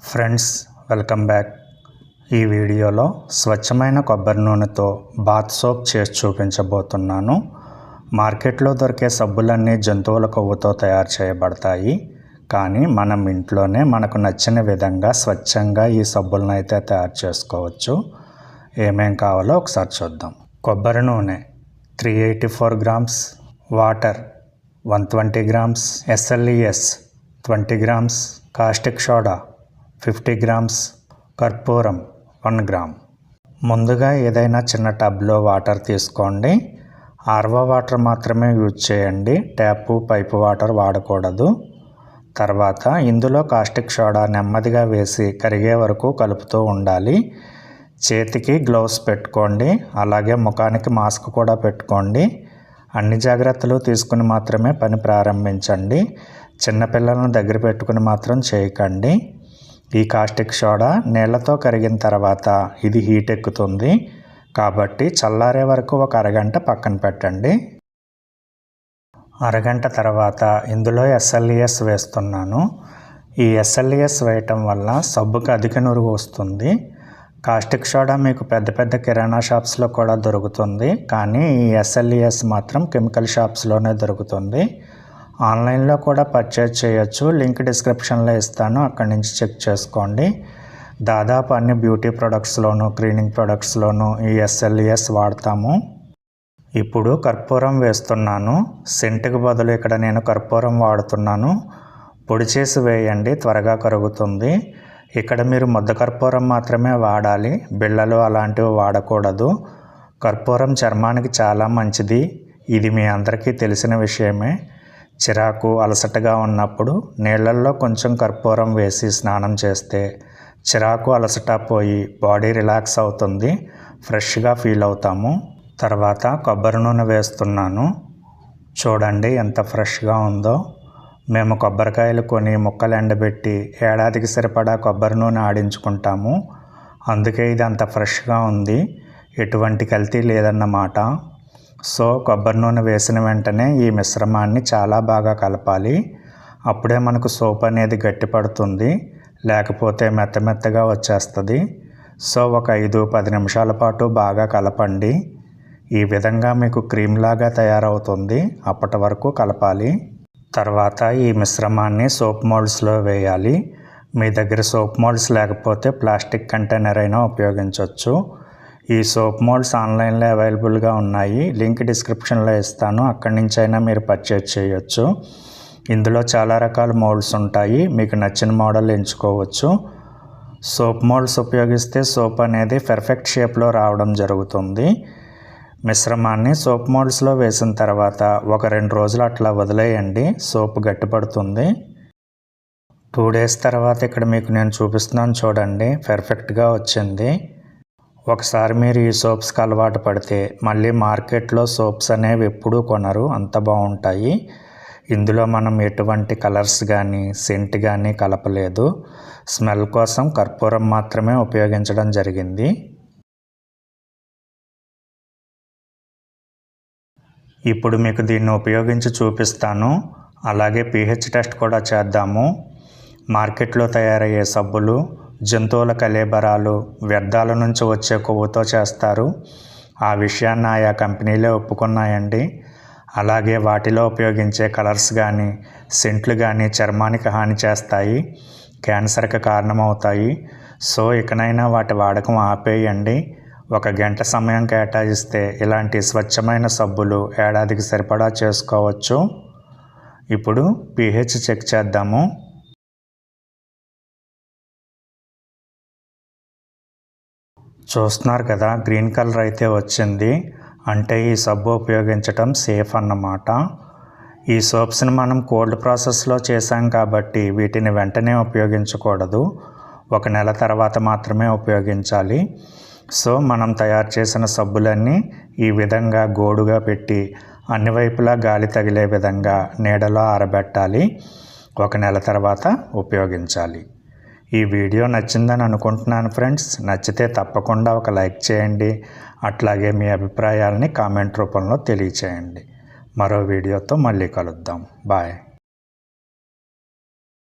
Friends welcome back ఈ వీడియోలో స్వచ్ఛమైన కొబ్బరి నూనెతో బాత్ సోప్ చేసి చూపించబోతున్నాను. మార్కెట్లో దొరికే సబ్బులన్నీ జంతువుల కొవ్వుతో తయారు చేయబడతాయి. కానీ మనం ఇంట్లోనే మనకు నచ్చిన విధంగా స్వచ్ఛంగా ఈ సబ్బులను అయితే తయారు చేసుకోవచ్చు. ఏమేం కావాలో ఒకసారి చూద్దాం. కొబ్బరి నూనె three eighty four grams water one twenty grams SLES twenty grams caustic soda fifty grams కర్పూరం వన్ గ్రామ్. ముందుగా ఏదైనా చిన్న టబ్లో వాటర్ తీసుకోండి. ఆర్వా వాటర్ మాత్రమే యూజ్ చేయండి. ట్యాపు పైపు వాటర్ వాడకూడదు. తర్వాత ఇందులో కాస్టిక్ సోడా నెమ్మదిగా వేసి కరిగే వరకు కలుపుతూ ఉండాలి. చేతికి గ్లౌస్ పెట్టుకోండి. అలాగే ముఖానికి మాస్క్ కూడా పెట్టుకోండి. అన్ని జాగ్రత్తలు తీసుకుని మాత్రమే పని ప్రారంభించండి. చిన్నపిల్లలను దగ్గర పెట్టుకుని మాత్రం చేయకండి. ఈ కాస్టిక్ సోడా నీళ్ళతో కరిగిన తర్వాత ఇది హీట్ ఎక్కుతుంది. కాబట్టి చల్లారే వరకు ఒక అరగంట పక్కన పెట్టండి. అరగంట తర్వాత ఇందులో ఎస్ఎల్ఈఎస్ వేస్తున్నాను. ఈ ఎస్ఎల్ఈఎస్ వేయటం వల్ల సబ్బుకి అధిక నురుగు వస్తుంది. కాస్టిక్ సోడా మీకు పెద్ద పెద్ద కిరాణా షాప్స్లో కూడా దొరుకుతుంది. కానీ ఈ ఎస్ఎల్ఈఎస్ మాత్రం కెమికల్ షాప్స్లోనే దొరుకుతుంది. ఆన్లైన్లో కూడా పర్చేజ్ చేయొచ్చు. లింక్ డిస్క్రిప్షన్లో ఇస్తాను. అక్కడి నుంచి చెక్ చేసుకోండి. దాదాపు అన్ని బ్యూటీ ప్రొడక్ట్స్లోను క్లీనింగ్ ప్రొడక్ట్స్లోను ఈ ఎస్ఎల్ఈఎస్ వాడతాము. ఇప్పుడు కర్పూరం వేస్తున్నాను. సెంటుకు బదులు ఇక్కడ నేను కర్పూరం వాడుతున్నాను. పొడి చేసి వేయండి. త్వరగా కరుగుతుంది. ఇక్కడ మీరు ముద్ద కర్పూరం మాత్రమే వాడాలి. బిళ్ళలు అలాంటివి వాడకూడదు. కర్పూరం చర్మానికి చాలా మంచిది. ఇది మీ అందరికీ తెలిసిన విషయమే. చిరాకు అలసటగా ఉన్నప్పుడు నీళ్ళల్లో కొంచెం కర్పూరం వేసి స్నానం చేస్తే చిరాకు అలసట పోయి బాడీ రిలాక్స్ అవుతుంది ఫ్రెష్గా ఫీల్ అవుతాము. తర్వాత కొబ్బరి నూనె వేస్తున్నాను. చూడండి ఎంత ఫ్రెష్గా ఉందో. మేము కొబ్బరికాయలు కొని ముక్కలు ఎండబెట్టి ఏడాదికి సరిపడా కొబ్బరి నూనె ఆడించుకుంటాము. అందుకే ఇది అంత ఫ్రెష్గా ఉంది. ఎటువంటి కల్తీ లేదన్నమాట. సో కొబ్బరి నూనె వేసిన వెంటనే ఈ మిశ్రమాన్ని చాలా బాగా కలపాలి. అప్పుడే మనకు సోప్ అనేది గట్టిపడుతుంది లేకపోతే మెత్త మెత్తగా వచ్చేస్తుంది. సో ఒక ఐదు పది నిమిషాల పాటు బాగా కలపండి. ఈ విధంగా మీకు క్రీమ్ లాగా తయారవుతుంది. అప్పటి వరకు కలపాలి. తర్వాత ఈ మిశ్రమాన్ని సోప్ మోల్డ్స్లో వేయాలి. మీ దగ్గర సోప్ మోల్డ్స్ లేకపోతే ప్లాస్టిక్ కంటైనర్ అయినా ఉపయోగించవచ్చు ఈ సోప్ మోల్డ్స్ ఆన్లైన్లో అవైలబుల్గా ఉన్నాయి. లింక్ డిస్క్రిప్షన్లో ఇస్తాను. అక్కడి నుంచి అయినా మీరు పర్చేజ్ చేయొచ్చు. ఇందులో చాలా రకాల మోల్డ్స్ ఉంటాయి. మీకు నచ్చిన మోడల్ ఎంచుకోవచ్చు. సోప్ మోల్డ్స్ ఉపయోగిస్తే సోప్ అనేది పెర్ఫెక్ట్ షేప్లో రావడం జరుగుతుంది. మిశ్రమాన్ని సోప్ మోల్డ్స్లో వేసిన తర్వాత ఒక రెండు రోజులు అట్లా వదిలేయండి. సోప్ గట్టిపడుతుంది. టూ డేస్ తర్వాత ఇక్కడ మీకు నేను చూపిస్తున్నాను చూడండి. పెర్ఫెక్ట్గా వచ్చింది. ఒకసారి మీరు ఈ సోప్స్కి అలవాటు పడితే మళ్ళీ మార్కెట్లో సోప్స్ అనేవి ఎప్పుడూ కొనరు అంత బాగుంటాయి. ఇందులో మనం ఎటువంటి కలర్స్ కానీ సెంట్ కానీ కలపలేదు. స్మెల్ కోసం కర్పూరం మాత్రమే ఉపయోగించడం జరిగింది. ఇప్పుడు మీకు దీన్ని ఉపయోగించి చూపిస్తాను. అలాగే పీహెచ్ టెస్ట్ కూడా చేద్దాము. మార్కెట్లో తయారయ్యే సబ్బులు జంతువుల కలేబరాలు వ్యర్థాల నుంచి వచ్చే కొవ్వుతో చేస్తారు. ఆ విషయాన్ని ఆయా కంపెనీలే ఒప్పుకున్నాయండి. అలాగే వాటిలో ఉపయోగించే కలర్స్ కానీ సెంట్లు కానీ చర్మానికి హాని చేస్తాయి క్యాన్సర్కి కారణమవుతాయి. సో ఇకనైనా వాటి వాడకం ఆపేయండి. ఒక గంట సమయం కేటాయిస్తే ఇలాంటి స్వచ్ఛమైన సబ్బులు ఏడాదికి సరిపడా చేసుకోవచ్చు. ఇప్పుడు పీహెచ్ చెక్ చేద్దాము. చూస్తున్నారు కదా గ్రీన్ కలర్ అయితే వచ్చింది. అంటే ఈ సబ్బు ఉపయోగించటం సేఫ్ అన్నమాట. ఈ సోప్స్ని మనం కోల్డ్ ప్రాసెస్లో చేసాం కాబట్టి వీటిని వెంటనే ఉపయోగించకూడదు. ఒక నెల తర్వాత మాత్రమే ఉపయోగించాలి. సో మనం తయారు చేసిన సబ్బులన్నీ ఈ విధంగా గోడుగా పెట్టి అన్ని వైపులా గాలి తగిలే విధంగా నీడలో ఆరబెట్టాలి. ఒక నెల తర్వాత ఉపయోగించాలి. ఈ వీడియో నచ్చిందని అనుకుంటున్నాను ఫ్రెండ్స్. నచ్చితే తప్పకుండా ఒక లైక్ చేయండి. అట్లాగే మీ అభిప్రాయాలని కామెంట్ రూపంలో తెలియచేయండి. మరో వీడియోతో మళ్ళీ కలుద్దాం. బాయ్.